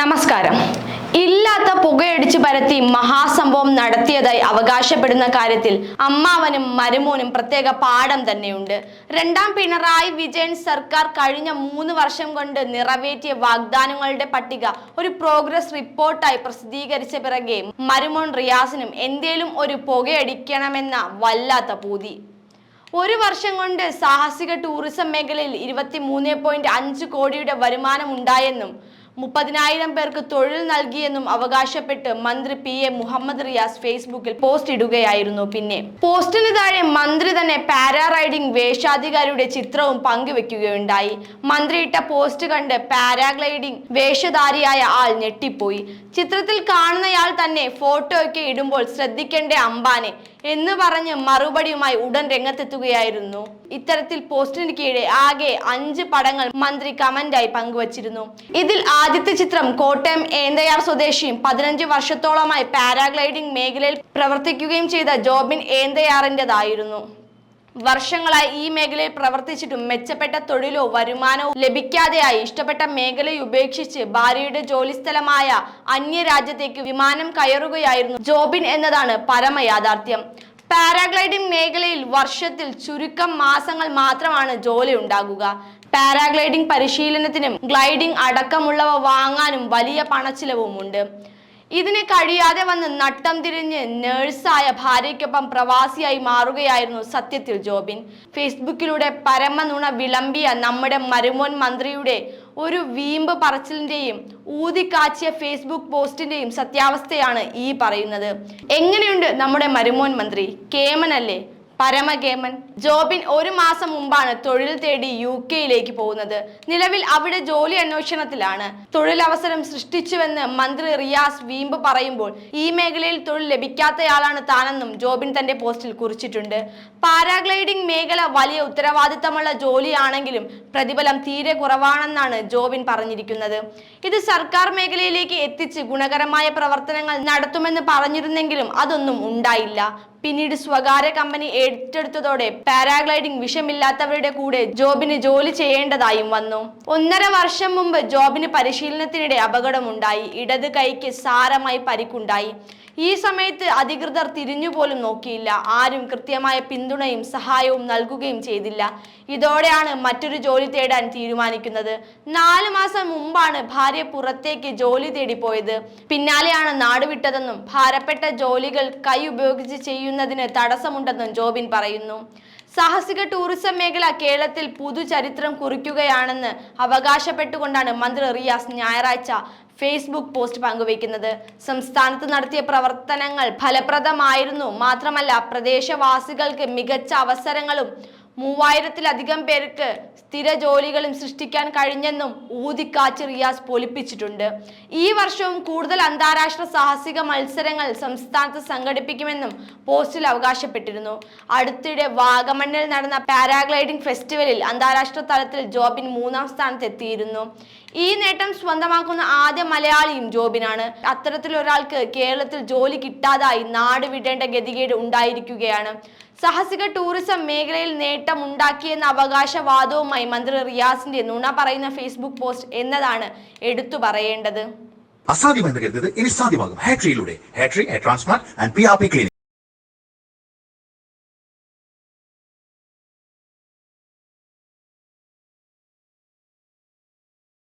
നമസ്കാരം. ഇല്ലാത്ത പുകയടിച്ച് പരത്തി മഹാസംഭവം നടത്തിയതായി അവകാശപ്പെടുന്ന കാര്യത്തിൽ അമ്മാവനും മരുമോനും പ്രത്യേക പാഠം തന്നെയുണ്ട്. രണ്ടാം പിണറായി വിജയൻ സർക്കാർ കഴിഞ്ഞ മൂന്ന് വർഷം കൊണ്ട് നിറവേറ്റിയ വാഗ്ദാനങ്ങളുടെ പട്ടിക ഒരു പ്രോഗ്രസ് റിപ്പോർട്ടായി പ്രസിദ്ധീകരിച്ച പിറകെ മരുമോൻ റിയാസിനും എന്തേലും ഒരു പുകയടിക്കണമെന്ന വല്ലാത്ത പൂതി. ഒരു വർഷം കൊണ്ട് സാഹസിക ടൂറിസം മേഖലയിൽ ഇരുപത്തി മൂന്ന് പോയിന്റ് അഞ്ച് കോടിയുടെ വരുമാനം ഉണ്ടായെന്നും മുപ്പതിനായിരം പേർക്ക് തൊഴിൽ നൽകിയെന്നും അവകാശപ്പെട്ട് മന്ത്രി പി എ മുഹമ്മദ് റിയാസ് ഫേസ്ബുക്കിൽ പോസ്റ്റ് ഇടുകയായിരുന്നു പിന്നെ. പോസ്റ്റിന് താഴെ മന്ത്രി തന്നെ പാരാറൈഡിംഗ് വേഷാധികാരിയുടെ ചിത്രവും പങ്കുവെക്കുകയുണ്ടായി. മന്ത്രി ഇട്ട പോസ്റ്റ് കണ്ട് പാരാഗ്ലൈഡിംഗ് വേഷധാരിയായ ആൾ ഞെട്ടിപ്പോയി. ചിത്രത്തിൽ കാണുന്നയാൾ തന്നെ ഫോട്ടോയൊക്കെ ഇടുമ്പോൾ ശ്രദ്ധിക്കേണ്ട അമ്പാനെ എന്ന് പറഞ്ഞ് മറുപടിയുമായി ഉടൻ രംഗത്തെത്തുകയായിരുന്നു. ഇത്തരത്തിൽ പോസ്റ്റിന് കീഴെ ആകെ അഞ്ച് പടങ്ങൾ മന്ത്രി കമന്റായി പങ്കുവച്ചിരുന്നു. ഇതിൽ ആദ്യത്തെ ചിത്രം കോട്ടയം ഏന്തയാർ സ്വദേശിയും പതിനഞ്ച് വർഷത്തോളമായി പാരാഗ്ലൈഡിംഗ് മേഖലയിൽ പ്രവർത്തിക്കുകയും ചെയ്ത ജോബിൻ ഏന്തയാറിന്റെതായിരുന്നു വർഷങ്ങളായി ഈ മേഖലയിൽ പ്രവർത്തിച്ചിട്ടും മെച്ചപ്പെട്ട തൊഴിലോ വരുമാനമോ ലഭിക്കാതെയായി ഇഷ്ടപ്പെട്ട മേഖലയെ ഉപേക്ഷിച്ച് ഭാര്യയുടെ ജോലിസ്ഥലമായ അന്യരാജ്യത്തേക്ക് വിമാനം കയറുകയായിരുന്നു ജോബിൻ എന്നതാണ് പരമ യാഥാർത്ഥ്യം പാരാഗ്ലൈഡിംഗ് മേഖലയിൽ വർഷത്തിൽ ചുരുക്കം മാസങ്ങൾ മാത്രമാണ് ജോലി ഉണ്ടാകുക. പാരാഗ്ലൈഡിംഗ് പരിശീലനത്തിനും ഗ്ലൈഡിംഗ് അടക്കമുള്ളവ വാങ്ങാനും വലിയ പണച്ചിലവുമുണ്ട്. ഇതിന് കഴിയാതെ വന്ന് നട്ടം തിരിഞ്ഞ് നേഴ്സായ ഭാര്യയ്ക്കൊപ്പം പ്രവാസിയായി മാറുകയായിരുന്നു സത്യത്തിൽ ജോബിൻ. ഫേസ്ബുക്കിലൂടെ പരമനുണ വിളമ്പിയ നമ്മുടെ മരുമോൻ മന്ത്രിയുടെ ഒരു വീമ്പ് പറച്ചിലിന്റെയും ഊതിക്കാച്ചിയ ഫേസ്ബുക്ക് പോസ്റ്റിന്റെയും സത്യാവസ്ഥയാണ് ഈ പറയുന്നത്. എങ്ങനെയുണ്ട് നമ്മുടെ മരുമോൻ മന്ത്രി? കേമനല്ലേ? പരമകേമൻ ജോബിൻ ഒരു മാസം മുമ്പാണ് തൊഴിൽ തേടി യു കെയിലേക്ക് പോകുന്നത്. നിലവിൽ അവിടെ ജോലി അന്വേഷണത്തിലാണ്. തൊഴിലവസരം സൃഷ്ടിച്ചുവെന്ന് മന്ത്രി റിയാസ് വീമ്പ് പറയുമ്പോൾ ഈ മേഖലയിൽ തൊഴിൽ ലഭിക്കാത്തയാളാണ് താനെന്നും ജോബിൻ തന്റെ പോസ്റ്റിൽ കുറിച്ചിട്ടുണ്ട്. പാരാഗ്ലൈഡിംഗ് മേഖല വലിയ ഉത്തരവാദിത്തമുള്ള ജോലിയാണെങ്കിലും പ്രതിഫലം തീരെ കുറവാണെന്നാണ് ജോബിൻ പറഞ്ഞിരിക്കുന്നത്. ഇത് സർക്കാർ മേഖലയിലേക്ക് എത്തിച്ച് ഗുണകരമായ പ്രവർത്തനങ്ങൾ നടത്തുമെന്ന് പറഞ്ഞിരുന്നെങ്കിലും അതൊന്നും ഉണ്ടായില്ല. പിന്നീട് സ്വകാര്യ കമ്പനി ഏറ്റെടുത്തതോടെ പാരാഗ്ലൈഡിംഗ് വിഷമില്ലാത്തവരുടെ കൂടെ ജോബിന് ജോലി ചെയ്യേണ്ടതായും വന്നു. ഒന്നര വർഷം മുമ്പ് ജോബിന് പരിശീലനത്തിനിടെ അപകടമുണ്ടായി. ഇടത് കൈക്ക് സാരമായി പരിക്കുണ്ടായി. ഈ സമയത്ത് അധികൃതർ തിരിഞ്ഞുപോലും നോക്കിയില്ല. ആരും കൃത്യമായ പിന്തുണയും സഹായവും നൽകുകയും ചെയ്തില്ല. ഇതോടെയാണ് മറ്റൊരു ജോലി തേടാൻ തീരുമാനിക്കുന്നത്. നാലു മാസം മുമ്പാണ് ഭാര്യ പുറത്തേക്ക് ജോലി തേടി പോയത് പിന്നാലെയാണ് നാടുവിട്ടതെന്നും ഭാരപ്പെട്ട ജോലികൾ കൈ ഉപയോഗിച്ച് ചെയ്യുന്നതിന് തടസ്സമുണ്ടെന്നും ജോബിൻ പറയുന്നു. സാഹസിക ടൂറിസം മേഖല കേരളത്തിൽ പുതുചരിത്രം കുറിക്കുകയാണെന്ന് അവകാശപ്പെട്ടുകൊണ്ടാണ് മന്ത്രി റിയാസ് ഞായറാഴ്ച ഫേസ്ബുക്ക് പോസ്റ്റ് പങ്കുവയ്ക്കുന്നത്. സംസ്ഥാനത്ത് നടത്തിയ പ്രവർത്തനങ്ങൾ ഫലപ്രദമായിരുന്നു. മാത്രമല്ല പ്രദേശവാസികൾക്ക് മികച്ച അവസരങ്ങളും മൂവായിരത്തിലധികം പേർക്ക് സ്ഥിര ജോലികളും സൃഷ്ടിക്കാൻ കഴിഞ്ഞെന്നും ഊതിക്കാച്ച് റിയാസ് പൊലിപ്പിച്ചിട്ടുണ്ട്. ഈ വർഷവും കൂടുതൽ അന്താരാഷ്ട്ര സാഹസിക മത്സരങ്ങൾ സംസ്ഥാനത്ത് സംഘടിപ്പിക്കുമെന്നും പോസ്റ്റിൽ അവകാശപ്പെട്ടിരുന്നു. അടുത്തിടെ വാഗമണ്ണിൽ നടന്ന പാരാഗ്ലൈഡിംഗ് ഫെസ്റ്റിവലിൽ അന്താരാഷ്ട്ര തലത്തിൽ ജോബിൻ മൂന്നാം സ്ഥാനത്തെത്തിയിരുന്നു. ഈ നേട്ടം സ്വന്തമാക്കുന്ന ആദ്യ മലയാളിയും ജോബിനാണ്. അത്തരത്തിലൊരാൾക്ക് കേരളത്തിൽ ജോലി കിട്ടാതായി നാട് വിടേണ്ട ഗതികേട് ഉണ്ടായിരിക്കുകയാണ്. സാഹസിക ടൂറിസം മേഖലയിൽ നേട്ടം ഉണ്ടാക്കിയെന്ന അവകാശവാദവുമായി മന്ത്രി റിയാസിന്റെ നുണ പറയുന്ന ഫേസ്ബുക്ക് പോസ്റ്റ് എന്നതാണ് എടുത്തു പറയേണ്ടത്. അസാധ്യമെന്ന് കരുതത് ഇനി സാധ്യമാകും. ഹാട്രിയിലൂടെ ഹാട്രി transplant and P R P clinic